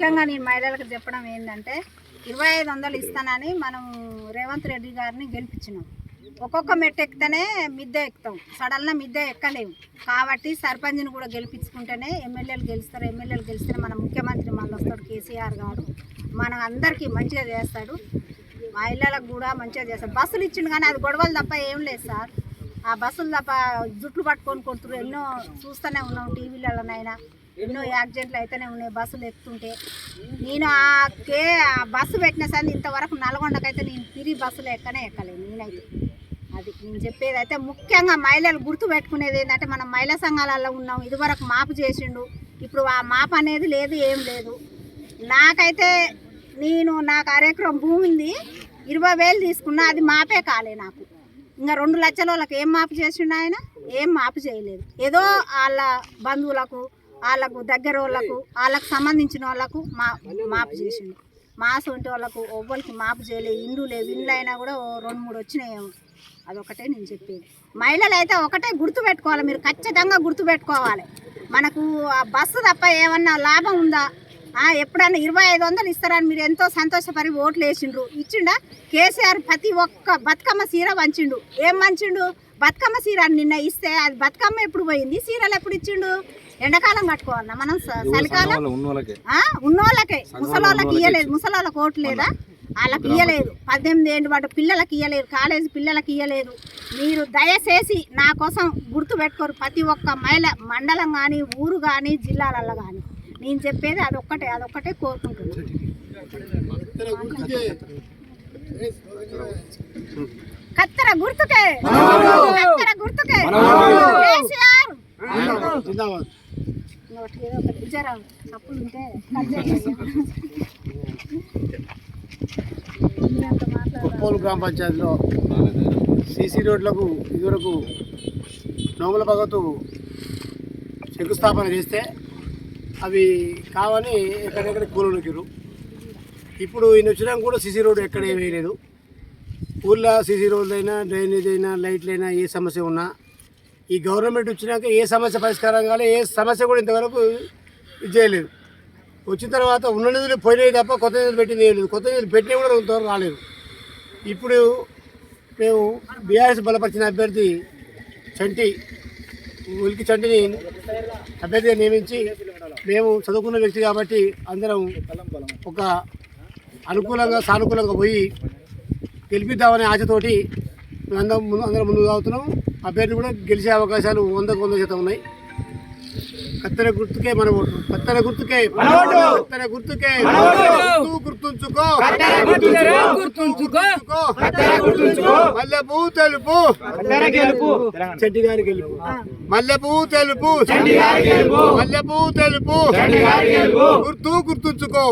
ముఖ్యంగా నేను మహిళలకు చెప్పడం ఏంటంటే ఇరవై ఐదు వందలు ఇస్తానని మనం రేవంత్ రెడ్డి గారిని గెలిపించినాం. ఒక్కొక్క మెట్టు ఎక్కితేనే మిద్దె ఎక్కుతాం. సడన్గా మిద్దె ఎక్కలేము కాబట్టి సర్పంచ్ని కూడా గెలిపించుకుంటేనే ఎమ్మెల్యేలు గెలుస్తారు. ఎమ్మెల్యేలు గెలిస్తేనే మన ముఖ్యమంత్రి మళ్ళీ వస్తాడు కేసీఆర్ గారు మన అందరికీ మంచిగా చేస్తాడు. మహిళలకు కూడా మంచిగా చేస్తాడు. బస్సులు ఇచ్చిండు కానీ అది గొడవలు తప్ప ఏం లేదు సార్. ఆ బస్సులు తప్ప జుట్లు పట్టుకొని కొడుతున్నారు ఎన్నో చూస్తూనే ఉన్నాం టీవీలలోనైనా. ఎన్నో యాక్సిడెంట్లు అయితేనే ఉన్నాయి బస్సులు ఎక్కుతుంటే. నేను ఆ కే ఆ బస్సు పెట్టిన సరే ఇంతవరకు నల్గొండకైతే నేను తిరిగి బస్సులు ఎక్కనే ఎక్కలేదు నేనైతే. అది నేను చెప్పేది అయితే ముఖ్యంగా మహిళలు గుర్తు పెట్టుకునేది ఏంటంటే మనం మహిళా సంఘాలలో ఉన్నాం ఇదివరకు మాపు చేసిండు ఇప్పుడు ఆ మాపు అనేది లేదు ఏం లేదు. నాకైతే నేను నాకు అరెకరం భూమి ఉంది ఇరవై వేలు తీసుకున్నా అది మాపే కాలే నాకు. ఇంకా రెండు లక్షల వాళ్ళకి ఏం మాపు చేసిండు ఆయన? ఏం మాపు చేయలేదు. ఏదో వాళ్ళ బంధువులకు వాళ్ళకు దగ్గర వాళ్ళకు వాళ్ళకు సంబంధించిన వాళ్ళకు మా మాపు చేసిండు. మా వాళ్ళకు ఎవ్వరికి మాపు చేయలేదు ఇండ్లు లేవు. ఇండ్లు అయినా కూడా ఓ రెండు మూడు వచ్చినాయేమో అదొకటే నేను చెప్పేది. మహిళలు అయితే ఒకటే గుర్తుపెట్టుకోవాలి మీరు ఖచ్చితంగా గుర్తుపెట్టుకోవాలి మనకు ఆ బస్సు తప్ప ఏమన్నా లాభం ఉందా? ఎప్పుడన్నా ఇరవై ఐదు వందలు ఇస్తారని మీరు ఎంతో సంతోషపడి ఓట్లు వేసిండ్రు. ఇచ్చిండా? కేసీఆర్ ప్రతి ఒక్క బతుకమ్మ సీర వంచిండు ఏం వంచిండు బతుకమ్మ సీర నిన్న ఇస్తే అది బతుకమ్మ ఎప్పుడు పోయింది? సీరలు ఎప్పుడు ఇచ్చిండు? ఎండాకాలం కట్టుకోవాలన్నా మనం చలికాలం ఆ, ఉన్నోళ్ళకే. ముసలోళ్ళకి ఇయ్యలేదు. ముసలోళ్ళకి ఓటు లేదా? వాళ్ళకి ఇయ్యలేదు. పద్దెనిమిది ఏళ్ళు పాటు పిల్లలకి ఇయ్యలేదు. కాలేజీ పిల్లలకి ఇయ్యలేదు. మీరు దయచేసి నా కోసం గుర్తు పెట్టుకోరు. ప్రతి ఒక్క మహిళ మండలం కానీ ఊరు కానీ జిల్లాలలో కానీ నేను చెప్పేది అదొక్కటే. అదొక్కటే కోరుకుంటున్నాను. కత్తెర గుర్తుకే. కత్తెర గుర్తుకే. కేసీఆర్. ఇంకొకటి ఏదో ఒకటి. జరా ఉంటే కట్ గ్రామ పంచాయతీలో సీసీ రోడ్లకు ఇదివరకు నోముల భగతు శంకుస్థాపన చేస్తే అవి కావని ఎక్కడెక్కడ కూలనొక్కిరు ఇప్పుడు ఈయన వచ్చినా కూడా సీసీ రోడ్డు ఎక్కడ ఏమీ వేయలేదు ఊళ్ళో సీసీ రోడ్లైనా డ్రైనేజ్ అయినా లైట్లు అయినా ఏ సమస్య ఉన్నా ఈ గవర్నమెంట్ వచ్చినాక ఏ సమస్య పరిష్కారం కాలే ఏ సమస్య కూడా ఇంతవరకు ఇది చేయలేదు. వచ్చిన తర్వాత ఉన్న నిధులు పోయినాయి తప్ప కొత్త నిధులు పెట్టింది లేదు. కొత్త నిధులు పెట్టినా కూడా ఇంతవరకు రాలేదు. ఇప్పుడు మేము బీఆర్ఎస్ బలపరిచిన అభ్యర్థి చంటి ఉలికి చంటిని అభ్యర్థిగా నియమించి మేము చదువుకున్న వ్యక్తి కాబట్టి అందరం ఒక అనుకూలంగా సానుకూలంగా పోయి గెలిపిద్దామనే ఆశతోటి అందరం ముందు అందరం ముందుకు సాగుతున్నాం. అభ్యర్థి కూడా గెలిచే అవకాశాలు వందకు వంద శాతం ఉన్నాయి. కత్తెర గుర్తుకే మన ఓటు. కత్తెర గుర్తుకే. కత్తెర గుర్తుకే. గుర్తు గుర్తుంచుకో. గుర్తుంచుకో. మల్లె పువ్వు తెలుపు. చెడ్డి గారి గెలుపు. మల్లె పువ్వు తెలుపు. మల్లె పువ్వు తెలుపు. గుర్తు గుర్తుంచుకో.